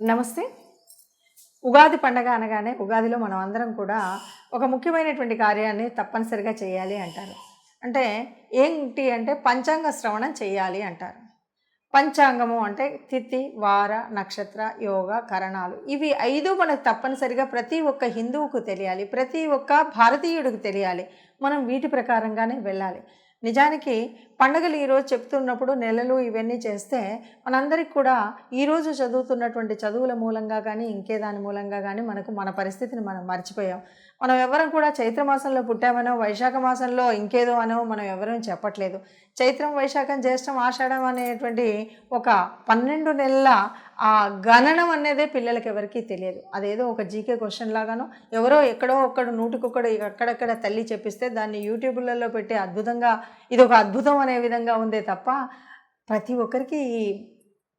నమస్తే. ఉగాది పండగ అనగానే ఉగాదిలో మనం అందరం కూడా ఒక ముఖ్యమైనటువంటి కార్యాన్ని తప్పనిసరిగా చేయాలి అంటారు. అంటే ఏంటి అంటే పంచాంగ శ్రవణం చేయాలి అంటారు. పంచాంగము అంటే తిథి వార నక్షత్ర యోగ కరణాలు ఇవి ఐదు మనకు తప్పనిసరిగా ప్రతి ఒక్క హిందువుకు తెలియాలి. ప్రతి ఒక్క భారతీయుడికి తెలియాలి. మనం వీటి ప్రకారంగానే వెళ్ళాలి. నిజానికి పండుగలు ఈరోజు చెప్తున్నప్పుడు నెలలు ఇవన్నీ చేస్తే మనందరికి కూడా ఈరోజు చదువుతున్నటువంటి చదువుల మూలంగా కానీ ఇంకే దాని మూలంగా కానీ మనకు మన పరిస్థితిని మనం మర్చిపోయాం. మనం ఎవరం కూడా చైత్ర మాసంలో పుట్టామనో వైశాఖ మాసంలో ఇంకేదో అనో మనం ఎవరూ చెప్పట్లేదు. చైత్రం వైశాఖం జ్యేష్టం ఆషాఢం అనేటువంటి ఒక పన్నెండు నెలల ఆ గణనం అనేది పిల్లలకి ఎవరికీ తెలియదు. అదేదో ఒక జీకే క్వశ్చన్ లాగానో ఎవరో ఎక్కడో ఒక్కడు నూటికొక్కడు అక్కడక్కడ తల్లి చెప్పిస్తే దాన్ని యూట్యూబ్లలో పెట్టి అద్భుతంగా ఇది ఒక అద్భుతం అనే విధంగా ఉందే తప్ప ప్రతి ఒక్కరికి ఈ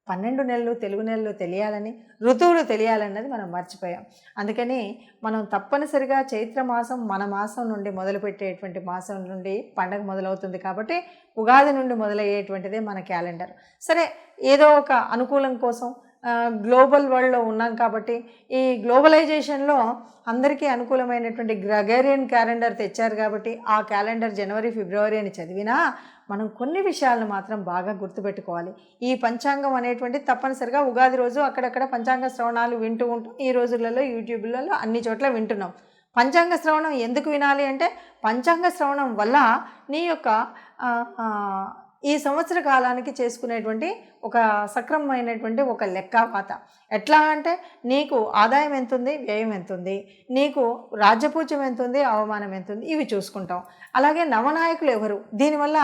పన్నెండు నెలలు తెలుగు నెలలు తెలియాలని ఋతువులు తెలియాలన్నది మనం మర్చిపోయాం. అందుకని మనం తప్పనిసరిగా చైత్ర మాసం మన మాసం నుండి మొదలుపెట్టేటువంటి మాసం నుండి పండగ మొదలవుతుంది కాబట్టి ఉగాది నుండి మొదలయ్యేటువంటిదే మన క్యాలెండర్. సరే ఏదో ఒక అనుకూలం కోసం గ్లోబల్ వరల్డ్లో ఉన్నాం కాబట్టి ఈ గ్లోబలైజేషన్లో అందరికీ అనుకూలమైనటువంటి గ్రగేరియన్ క్యాలెండర్ తెచ్చారు కాబట్టి ఆ క్యాలెండర్ జనవరి ఫిబ్రవరి అని చదివినా మనం కొన్ని విషయాలను మాత్రం బాగా గుర్తుపెట్టుకోవాలి. ఈ పంచాంగం అనేటువంటి తప్పనిసరిగా ఉగాది రోజు అక్కడక్కడ పంచాంగ శ్రవణాలు వింటూ ఉంటాం. ఈ రోజులలో యూట్యూబ్లలో అన్ని చోట్ల వింటున్నాం. పంచాంగ శ్రవణం ఎందుకు వినాలి అంటే పంచాంగ శ్రవణం వల్ల నీ యొక్క ఈ సంవత్సర కాలానికి చేసుకునేటువంటి ఒక సక్రమమైనటువంటి ఒక లెక్కపాత ఎట్లా అంటే నీకు ఆదాయం ఎంతుంది వ్యయం ఎంతుంది నీకు రాజ్యపూజ్యం ఎంతుంది అవమానం ఎంతుంది ఇవి చూసుకుంటాం. అలాగే నవనాయకులు ఎవరు? దీనివల్ల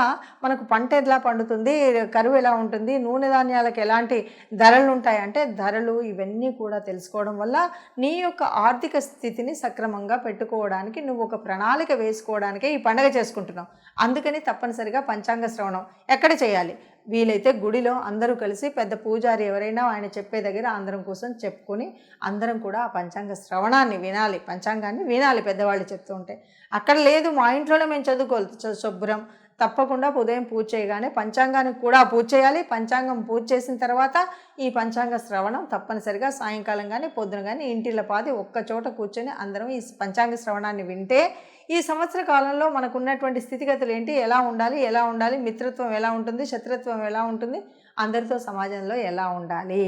మనకు పంట ఎలా పండుతుంది కరువు ఎలా ఉంటుంది నూనె ధాన్యాలకు ఎలాంటి ధరలు ఉంటాయి అంటే ధరలు ఇవన్నీ కూడా తెలుసుకోవడం వల్ల నీ యొక్క ఆర్థిక స్థితిని సక్రమంగా పెట్టుకోవడానికి నువ్వు ఒక ప్రణాళిక వేసుకోవడానికే ఈ పండగ చేసుకుంటున్నావు. అందుకని తప్పనిసరిగా పంచాంగ శ్రవణం. ఎక్కడ చేయాలి? వీలైతే గుడిలో అందరూ కలిసి పెద్ద పూజారి ఎవరైనా ఆయన చెప్పే దగ్గర అందరం కోసం చెప్పుకొని అందరం కూడా ఆ పంచాంగ శ్రవణాన్ని వినాలి. పంచాంగాన్ని వినాలి పెద్దవాళ్ళు చెప్తూ ఉంటే. అక్కడ లేదు మా ఇంట్లోనే మేము చదువుకోవాలి. శుభ్రం. తప్పకుండా ఉదయం పూజ చేయగానే పంచాంగానికి కూడా పూజ చేయాలి. పంచాంగం పూజ చేసిన తర్వాత ఈ పంచాంగ శ్రవణం తప్పనిసరిగా సాయంకాలం కానీ పొద్దున కానీ ఇంటిలో పాది ఒక్క చోట కూర్చొని అందరం ఈ పంచాంగ శ్రవణాన్ని వింటే ఈ సంవత్సర కాలంలో మనకున్నటువంటి స్థితిగతులు ఏంటి? ఎలా ఉండాలి? ఎలా ఉండాలి? మిత్రత్వం ఎలా ఉంటుంది? శత్రుత్వం ఎలా ఉంటుంది? అందరితో సమాజంలో ఎలా ఉండాలి?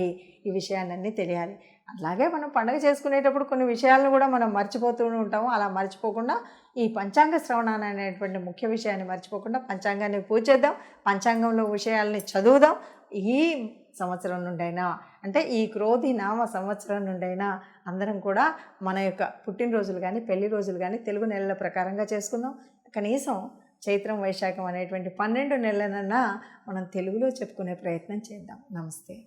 ఈ విషయాలన్నీ తెలియాలి. అలాగే మనం పండుగ చేసుకునేటప్పుడు కొన్ని విషయాలను కూడా మనం మర్చిపోతూ ఉంటాము. అలా మర్చిపోకుండా ఈ పంచాంగ శ్రవణాన్ని అనేటువంటి ముఖ్య విషయాన్ని మర్చిపోకుండా పంచాంగాన్ని పూజ చేద్దాం. పంచాంగంలో విషయాల్ని చదువుదాం. ఈ సంవత్సరం నుండైనా అంటే ఈ క్రోధి నామ సంవత్సరం నుండైనా అందరం కూడా మన యొక్క పుట్టినరోజులు కానీ పెళ్ళి రోజులు కానీ తెలుగు నెలల ప్రకారంగా చేసుకుందాం. కనీసం చైత్రం వైశాఖం అనేటువంటి పన్నెండు నెలలనన్నా మనం తెలుగులో చెప్పుకునే ప్రయత్నం చేద్దాం. నమస్తే.